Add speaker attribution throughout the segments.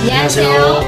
Speaker 1: 안녕하세요.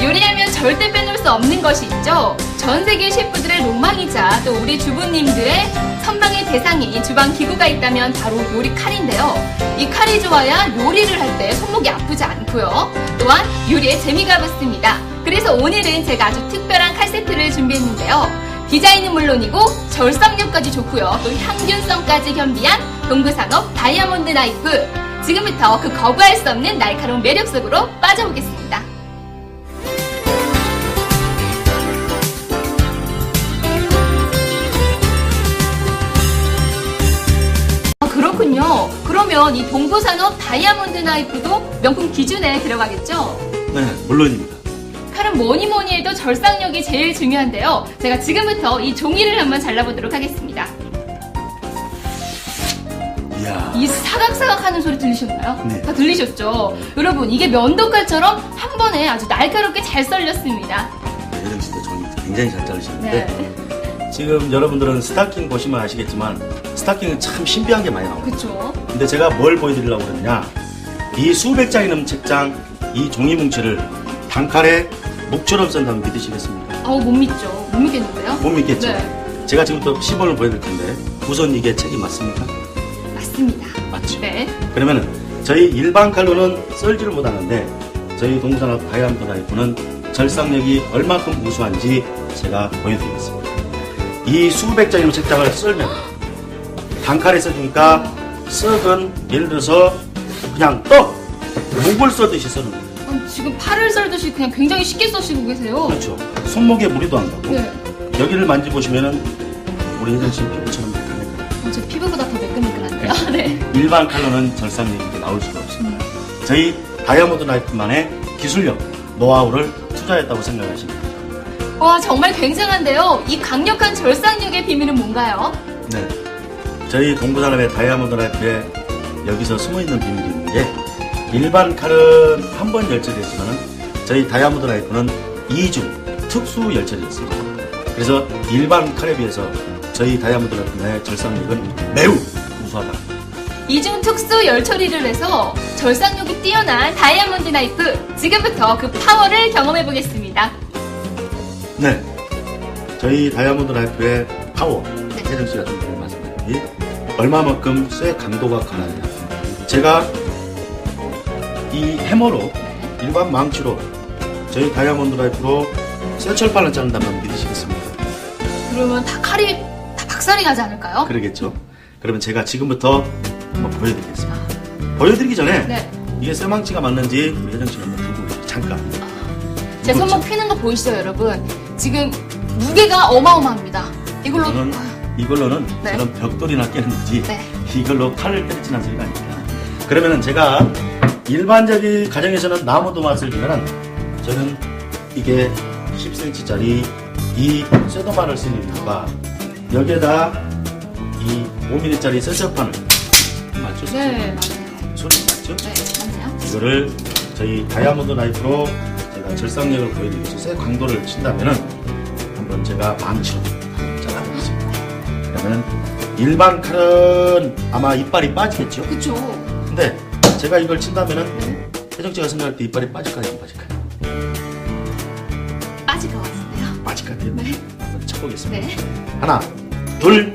Speaker 1: 요리하면 절대 빼놓을 수 없는 것이 있죠. 전 세계 셰프들의 로망이자 또 우리 주부님들의 선망의 대상이 주방 기구가 있다면 바로 요리 칼인데요. 이 칼이 좋아야 요리를 할 때 손목이 아프지 않고요. 또한 요리에 재미가 붙습니다. 그래서 오늘은 제가 아주 특별한 칼 세트를 준비했는데요. 디자인은 물론이고 절삭력까지 좋고요. 또 향균성까지 겸비한 동부산업 다이아몬드 나이프. 지금부터 그 거부할 수 없는 날카로운 매력 속으로 빠져보겠습니다. 아, 그렇군요. 그러면 이 동부산업 다이아몬드 나이프도 명품 기준에 들어가겠죠?
Speaker 2: 네, 물론입니다.
Speaker 1: 칼은 뭐니 뭐니 해도 절삭력이 제일 중요한데요. 제가 지금부터 이 종이를 한번 잘라보도록 하겠습니다.
Speaker 2: 이
Speaker 1: 사각사각 하는 소리 들리셨나요?
Speaker 2: 네.
Speaker 1: 다 들리셨죠? 여러분, 이게 면도칼처럼 한 번에 아주 날카롭게 잘 썰렸습니다.
Speaker 2: 예정 씨도 종이 굉장히 잘 자르셨는데
Speaker 1: 네.
Speaker 2: 지금 여러분들은 스타킹 보시면 아시겠지만 스타킹은 참 신비한 게 많이 나와요.
Speaker 1: 그쵸.
Speaker 2: 근데 제가 뭘 보여드리려고 그러느냐 이 수백 장이 넘는 책장 이 종이 뭉치를 단칼에 목처럼 썬다면 믿으시겠습니까?
Speaker 1: 아우, 못 믿죠. 못 믿겠는데요?
Speaker 2: 못 믿겠죠?
Speaker 1: 네.
Speaker 2: 제가 지금부터 시범을 보여드릴 텐데 우선 이게 책이 맞습니까?
Speaker 1: 맞습니다.
Speaker 2: 맞죠?
Speaker 1: 네.
Speaker 2: 그러면은 저희 일반 칼로는 썰지를 못하는데 저희 동산업 다이아몬드 나이프는 절삭력이 얼마큼 우수한지 제가 보여드리겠습니다. 이 수백 장의 책장을 썰면 단칼에 써주니까 썩은 예를 들어서 그냥 떡 목을 써듯이 써는 거예요.
Speaker 1: 아, 지금 팔을 썰듯이 그냥 굉장히 쉽게 써시고 계세요.
Speaker 2: 그렇죠. 손목에 무리도 안 가고
Speaker 1: 네.
Speaker 2: 여기를 만지보시면은 우리 혜정 씨 피부처럼
Speaker 1: 제 피부보다 더 매끈매끈한데요? 네.
Speaker 2: 일반 칼로는 절삭력이 나올 수가 없습니다.
Speaker 1: 음.
Speaker 2: 저희 다이아몬드 나이프만의 기술력, 노하우를 투자했다고 생각하시면 됩니다.
Speaker 1: 와, 정말 굉장한데요. 이 강력한 절삭력의 비밀은 뭔가요?
Speaker 2: 네. 저희 동부산업의 다이아몬드 나이프에 여기서 숨어있는 비밀이 있는 게 일반 칼은 한 번 열처리했지만은 저희 다이아몬드 나이프는 2중 특수 열처리였습니다. 그래서 일반 칼에 비해서 저희 다이아몬드 나이프의 절삭력은 매우 우수하다.
Speaker 1: 이중 특수 열 처리를 해서 절삭력이 뛰어난 다이아몬드 나이프. 지금부터 그 파워를 경험해 보겠습니다.
Speaker 2: 네. 저희 다이아몬드 라이프의 파워, 혜정 씨가 좀 전에 말씀드린 얼마만큼 쇠 강도가 강하냐. 제가 이 해머로 일반 망치로 저희 다이아몬드 라이프로 쇠철판을 자른다면 믿으시겠습니까?
Speaker 1: 그러면 다 칼이 다 박살이 나지 않을까요?
Speaker 2: 그러겠죠. 그러면 제가 지금부터 한번 보여드리겠습니다. 보여드리기 전에
Speaker 1: 네.
Speaker 2: 이게 쇠망치가 맞는지 우리 혜정 씨가 한번 들고 계세요. 잠깐.
Speaker 1: 제 손목 피는 거 보이시죠, 여러분? 지금 무게가 어마어마합니다. 이걸로
Speaker 2: 저는 이걸로는
Speaker 1: 네.
Speaker 2: 저는 벽돌이나 깨는 거지
Speaker 1: 네.
Speaker 2: 이걸로 칼을 때리지는 소리가 아닙니다. 그러면은 제가 일반적인 가정에서는 나무 도맛을 주면은 저는 이게 10cm짜리 이 쇠도마를 쓰는 이유가 여기에다 이 5mm짜리 쇠쇠판을 맞죠?
Speaker 1: 네, 맞아요.
Speaker 2: 소리 맞죠?
Speaker 1: 네, 맞네요.
Speaker 2: 이거를 저희 다이아몬드 나이프로 제가 절삭력을 보여드리기 위해서 쇠 강도를 친다면은 한번 제가 망치로 잘라보겠습니다. 그러면은 일반 칼은 아마 이빨이 빠지겠죠?
Speaker 1: 그쵸.
Speaker 2: 근데 제가 이걸 친다면은
Speaker 1: 네.
Speaker 2: 혜정씨가 생각할 때 이빨이 빠질까요? 안 빠질까요?
Speaker 1: 빠질 것 같은데요.
Speaker 2: 빠질 것 같아요.
Speaker 1: 네.
Speaker 2: 한번 쳐보겠습니다.
Speaker 1: 네.
Speaker 2: 하나, 둘.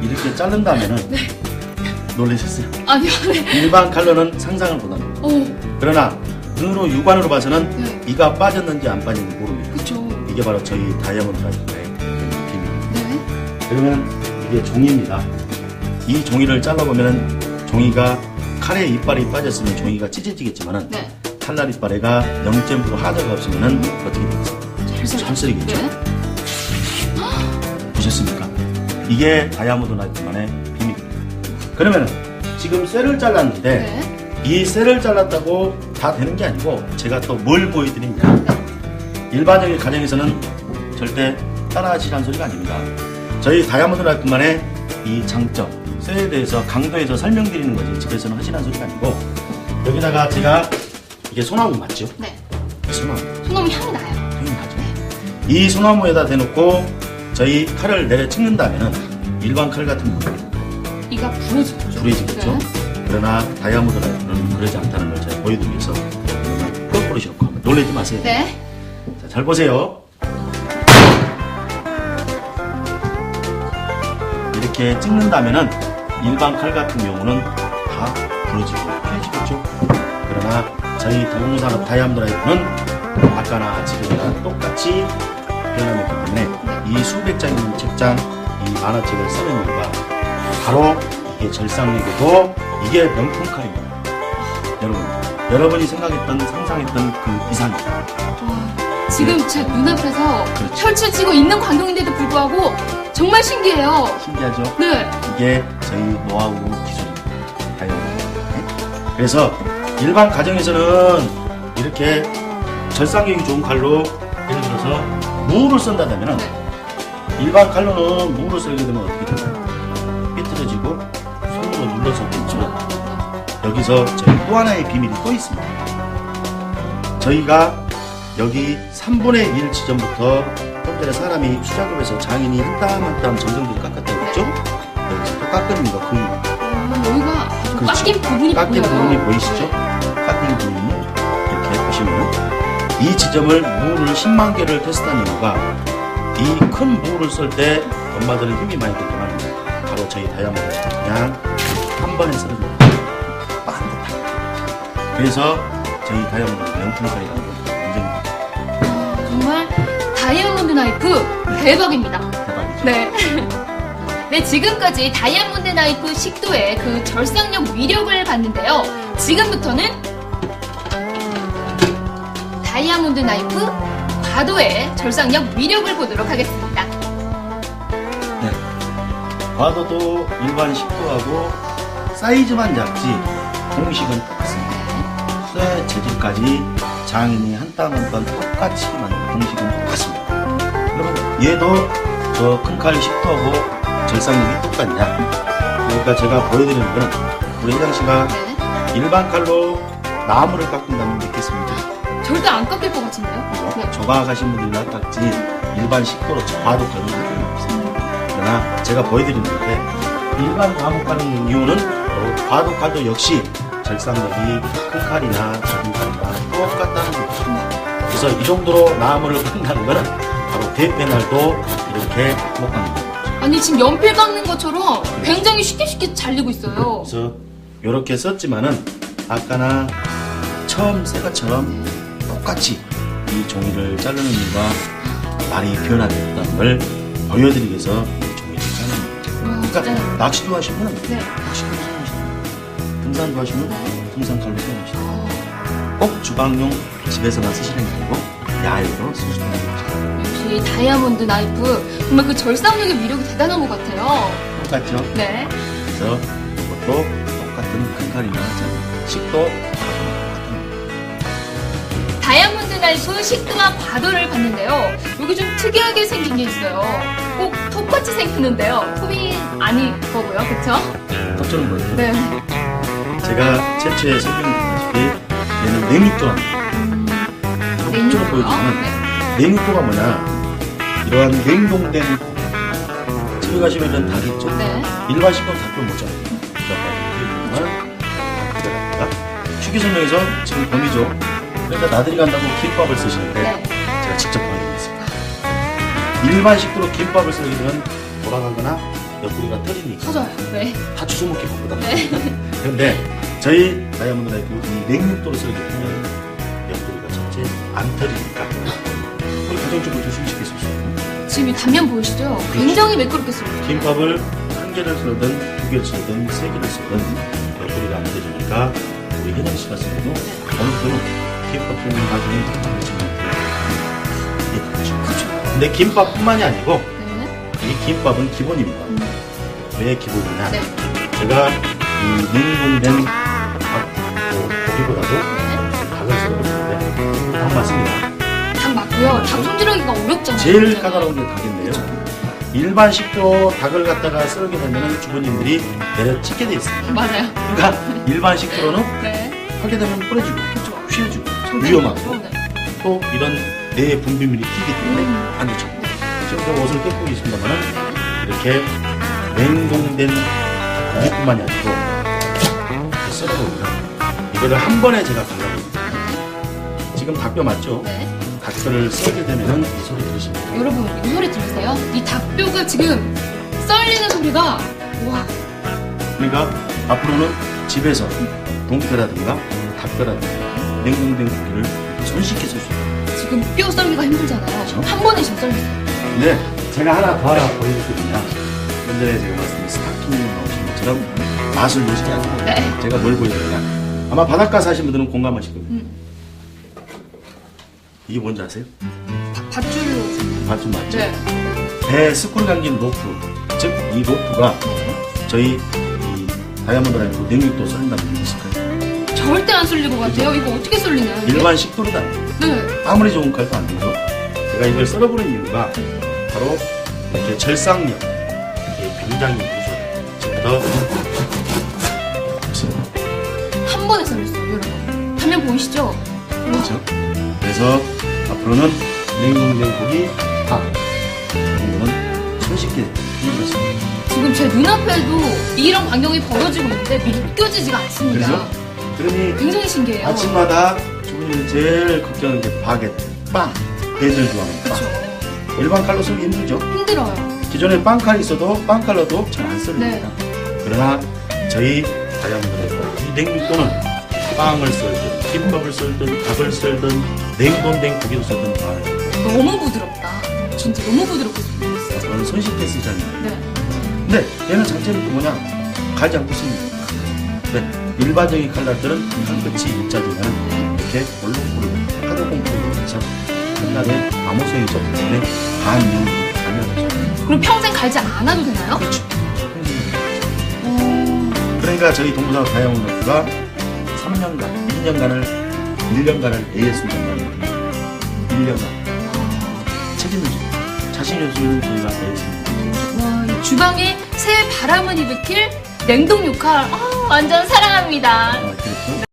Speaker 2: 이렇게 자른다면은 놀라셨어요.
Speaker 1: 아니요, 네.
Speaker 2: 일반 칼로는 상상을 못합니다.
Speaker 1: 오,
Speaker 2: 그러나 눈으로 육안으로 봐서는
Speaker 1: 네.
Speaker 2: 이가 빠졌는지 안 빠졌는지 모르겠어요.
Speaker 1: 그쵸.
Speaker 2: 이게 바로 저희 다이아몬드 라이프의 비밀입니다.
Speaker 1: 네.
Speaker 2: 그러면 이게 종이입니다. 이 종이를 잘라보면 종이가 칼에 이빨이 빠졌으면 종이가 찢어지겠지만은
Speaker 1: 네.
Speaker 2: 칼날 이빨에가 0.9 하자가 없으면은 어떻게 되겠어요?
Speaker 1: 잘 썰-
Speaker 2: 잘 썰리겠죠?
Speaker 1: 네.
Speaker 2: 보셨습니까? 이게 다이아몬드 나이프만의 비밀입니다. 그러면 지금 쇠를 잘랐는데
Speaker 1: 네.
Speaker 2: 이 쇠를 잘랐다고 다 되는 게 아니고 제가 또 뭘 보여드리냐
Speaker 1: 네.
Speaker 2: 일반적인 가정에서는 절대 따라하시라는 소리가 아닙니다. 저희 다이아몬드 라이프만의 이 장점, 쇠에 대해서 강도에서 설명드리는 거지 집에서는 하시라는 소리가 아니고 여기다가 제가 이게 소나무 맞죠?
Speaker 1: 네.
Speaker 2: 소나무
Speaker 1: 소나무 향이 나요.
Speaker 2: 향이 나죠. 이 소나무에다 대놓고 저희 칼을 내려 찍는다면은 일반 칼 같은 경우는
Speaker 1: 이가 부러지죠.
Speaker 2: 불해지겠죠.
Speaker 1: 네.
Speaker 2: 그러나 다이아몬드 라이프는 그러지 않다는 걸 제가 보여드리기 위해서 거꾸로 셔고 한번 놀라지 마세요.
Speaker 1: 네.
Speaker 2: 자, 잘 보세요. 이렇게 찍는다면은 일반 칼 같은 경우는 다 부러지고 피해지겠죠. 그러나 저희 동산업 다이아몬드 라이프는 아까나 지금이나 똑같이 변함했기 때문에 이 수백 장 있는 책장, 이 만화책을 쓰는 이유가 바로 이게 절상력이고 이게 명품 칼입니다. 여러분, 여러분이 생각했던 상상했던 그 이상입니다.
Speaker 1: 와, 지금 제 눈앞에서
Speaker 2: 그렇죠.
Speaker 1: 펼쳐지고 있는 광경인데도 불구하고 정말 신기해요.
Speaker 2: 신기하죠?
Speaker 1: 네.
Speaker 2: 이게 저희 노하우 기술입니다. 다이어트. 그래서 일반 가정에서는 이렇게 절상력이 좋은 칼로 예를 들어서 무를 쓴다면
Speaker 1: 네.
Speaker 2: 일반 칼로는 무를 썰게 되면 어떻게 되나요? 삐뚤어지고 손으로 눌러서 삐죠 여기서 저희 또 하나의 비밀이 또 있습니다. 저희가 여기 3분의 1 지점부터 좀 전에 사람이 수작업에서 장인이 한 땀 한 땀 정성들이 깎았다고 했죠? 여기서 또 깎은 이유가 그 이유입니다.
Speaker 1: 아, 여기가
Speaker 2: 그렇죠.
Speaker 1: 깎인 부분이
Speaker 2: 깎인
Speaker 1: 보여요.
Speaker 2: 부분이 보이시죠? 깎인 부분이 이렇게 보시면 이 지점을 무를 10만 개를 테스트한 이유가 이큰 무를 쓸 때 엄마들은 힘이 많이 들지만 바로 저희 다이아몬드 그냥 한 번에 썰어줍니다. 빠듯하게. 그래서 저희 다이아몬드 명품살이라는 걸 인정입니다.
Speaker 1: 정말 다이아몬드 나이프 대박입니다.
Speaker 2: 대박이죠.
Speaker 1: 네. 네, 지금까지 다이아몬드 나이프 식도의 그 절상력 위력을 봤는데요. 지금부터는 다이아몬드 나이프 과도의 절상력 위력을 보도록 하겠습니다.
Speaker 2: 네. 과도도 일반 식도하고 사이즈만 작지 공식은 똑같습니다. 쇠 재질까지 장인이 한 땀 한 땀 똑같이 만든 공식은 똑같습니다. 여러분 얘도 저 큰 칼 식도하고 절상력이 똑같냐? 그러니까 제가 보여드리는 거는 우리 혜장 씨가
Speaker 1: 네.
Speaker 2: 일반 칼로 나무를 깎는다면 믿겠습니까?
Speaker 1: 절대 안 깎일 것 같은데요? 네.
Speaker 2: 조각하신 분들이나 깎지 일반 식도로 저와도 그런 분들이 없습니다. 그러나 제가 보여드리는 건데 일반 과목 가는 이유는 바로 과도 칼도 역시 절상력이 큰 칼이나 작은 칼이나 똑같다는 거죠. 그래서 이 정도로 나무를 깎는다는 거는 바로 대패날도 이렇게 못 깎는 거죠.
Speaker 1: 아니, 지금 연필 깎는 것처럼 굉장히 쉽게 쉽게 잘리고 있어요.
Speaker 2: 그래서 이렇게 썼지만은 아까나 처음 새 것처럼 똑같이 이 종이를 자르는 이유가 많이 변화됐다는 걸 보여드리기 위해서 이 종이를 자르는.
Speaker 1: 와,
Speaker 2: 그러니까
Speaker 1: 진짜.
Speaker 2: 낚시도 하시면
Speaker 1: 네.
Speaker 2: 낚시도 사용하시고 등산도 하시면 등산 칼로 사용하시고
Speaker 1: 어,
Speaker 2: 꼭 주방용 집에서만 쓰시는 게 아니고 야외로 쓰시는 거죠.
Speaker 1: 역시 다이아몬드 나이프 정말 그 절상력의 위력이 대단한 것 같아요.
Speaker 2: 똑같죠?
Speaker 1: 네.
Speaker 2: 그래서 이것도 똑같은 큰 칼이나 식도
Speaker 1: 나이프 식도와 과도를 봤는데요. 여기 좀 특이하게 생긴 게 있어요. 꼭 톱같이 생겼는데요. 톱이 아니거고요. 그쵸?
Speaker 2: 걱정은 뭐예요?
Speaker 1: 네.
Speaker 2: 제가 최초에 설명드렸다시피 얘는 냉육도랍니다.
Speaker 1: 냉육도요?
Speaker 2: 보여주면
Speaker 1: 네.
Speaker 2: 냉육도가 뭐냐? 이러한 냉동된 집에 가시면 이런 닭 있죠?
Speaker 1: 네.
Speaker 2: 일반 식품 닭을 못 잡아요. 휴게 설명에서 지금 범위죠. 그러니까 나들이 간다고 김밥을 쓰시는데
Speaker 1: 네.
Speaker 2: 제가 직접 보여드리겠습니다. 일반 식도로 김밥을 쓰게 되면 돌아가거나 옆구리가 터지니까
Speaker 1: 터져요. 네.
Speaker 2: 다 주워 먹게 먹거든요.
Speaker 1: 네.
Speaker 2: 그런데 저희 다이아몬드 라이프 이 냉육도로 썰게 되면 옆구리가 첫째 안 터지니까 우리 가정적으로 쓸수 있고
Speaker 1: 지금 이 단면 보이시죠? 굉장히 매끄럽게 썰어요.
Speaker 2: 김밥을 한 개를 썰든 두 개를 썰든 세 개를 썰든 옆구리가 안 터지니까 우리 혜정 씨가 쓰고도 어느 분은 김밥 썰는 나중에 이게 다르죠.
Speaker 1: 그렇죠.
Speaker 2: 근데 김밥뿐만이 아니고
Speaker 1: 네.
Speaker 2: 이 김밥은 기본입니다.
Speaker 1: 음.
Speaker 2: 왜 기본이냐?
Speaker 1: 네.
Speaker 2: 제가 이 냉동된 닭, 뭐 고기보다도
Speaker 1: 네.
Speaker 2: 닭을 썰어보는데 닭 맞습니다.
Speaker 1: 닭 맞고요. 닭 손질하기가 어렵잖아요.
Speaker 2: 제일
Speaker 1: 그렇죠?
Speaker 2: 까다로운 게 닭인데요. 일반 식도 닭을 갖다가 썰게 되면 주부님들이 내려 찍게 돼 있습니다.
Speaker 1: 맞아요.
Speaker 2: 그러니까 일반 식도로는
Speaker 1: 네.
Speaker 2: 하게 되면 부러지고
Speaker 1: 그렇죠.
Speaker 2: 위험하고
Speaker 1: 네.
Speaker 2: 또 이런 뇌 분비물이 튀기 때문에
Speaker 1: 음.
Speaker 2: 안 좋죠. 지금 제가 옷을 뺏고 있습니다만 이렇게 냉동된 고기뿐만이 아니고 썰어보면 이거를 한 번에 제가 갈라버립니다. 지금 닭뼈 맞죠?
Speaker 1: 네.
Speaker 2: 닭뼈를 썰게 되면은 이 소리 돼요.
Speaker 1: 여러분 이 소리 들으세요? 이 닭뼈가 지금 썰리는 소리가 와
Speaker 2: 그러니까 앞으로는 집에서 동뼈라든가 닭뼈라든가 냉동된 고기를 손쉽게 쓸 수 있어요.
Speaker 1: 지금 뼈 썰기가 힘들잖아요.
Speaker 2: 그렇죠.
Speaker 1: 한 번에 지금 썰렸어요.
Speaker 2: 네, 제가 하나 더 하나. 좀 전에 제가 말씀드린 스타킹 나오신 것처럼 맛을 보시지 않고
Speaker 1: 네.
Speaker 2: 제가 뭘 보여드리냐. 아마 바닷가 사신 분들은 공감하실 겁니다.
Speaker 1: 음.
Speaker 2: 이게 뭔지 아세요?
Speaker 1: 밧줄로.
Speaker 2: 맞좀 맞죠?
Speaker 1: 네.
Speaker 2: 배에 스쿨 감긴 로프, 즉 이 로프가
Speaker 1: 네.
Speaker 2: 저희 이 다이아몬드 라이프 냉육도 썰린다는 얘기 있을 거예요.
Speaker 1: 절대 안 썰릴 것 같아요. 이거 어떻게 썰리나요? 이게?
Speaker 2: 일반 식도로도 안 돼요.
Speaker 1: 네.
Speaker 2: 아무리 좋은 칼도 안 되죠. 제가 이걸 썰어보는 이유가 바로 이렇게 절상력, 이게 굉장히 무서워요. 보세요.
Speaker 1: 한 번에 썰렸어요, 여러분. 화면 보이시죠?
Speaker 2: 그렇죠? 그래서 앞으로는 냉동된 고기, 밥 이런 거는 손쉽게 힘들었습니다.
Speaker 1: 지금 제 눈앞에도 이런 광경이 벌어지고 있는데 믿겨지지가 않습니다.
Speaker 2: 그렇죠? 그러니
Speaker 1: 굉장히 신기해요.
Speaker 2: 아침마다 주부님이 제일 걱정하는 게 바게트, 빵, 애들 좋아하는 빵.
Speaker 1: 그렇죠.
Speaker 2: 일반 칼로 썰기 힘들죠?
Speaker 1: 힘들어요.
Speaker 2: 기존에 빵칼이 있어도 빵칼로도 잘안 썰립니다. 그러나 저희 다이아몬드에서 이 냉동도는 빵을 썰든 김밥을 썰든 닭을 썰든 냉동된 고기를 썰든 다.
Speaker 1: 너무 부드럽다. 진짜 너무 부드럽게 썰렸어요.
Speaker 2: 저는 손쉽게 쓰잖아요.
Speaker 1: 네.
Speaker 2: 근데 얘는 장점이 또 뭐냐? 갈지 않고 씁니다. 네, 일반적인 칼날들은 한 끝이 입자지만 이렇게 볼록볼록 하드 공포로 해서 한날에 암호성이 적기 때문에 반용이 가능하죠.
Speaker 1: 그럼 평생 갈지 않아도 되나요?
Speaker 2: 그렇죠.
Speaker 1: 오.
Speaker 2: 그러니까 저희 동부산 다이아몬드가 3년간, 2년간을, 1년간을 AS입니다. 1년간 책임을 지고 자신의 수를 저희가 AS입니다.
Speaker 1: 와, 이 주방에 새 바람을 일으킬 냉동 육칼. 아, 완전 사랑합니다.
Speaker 2: 아, 그렇죠.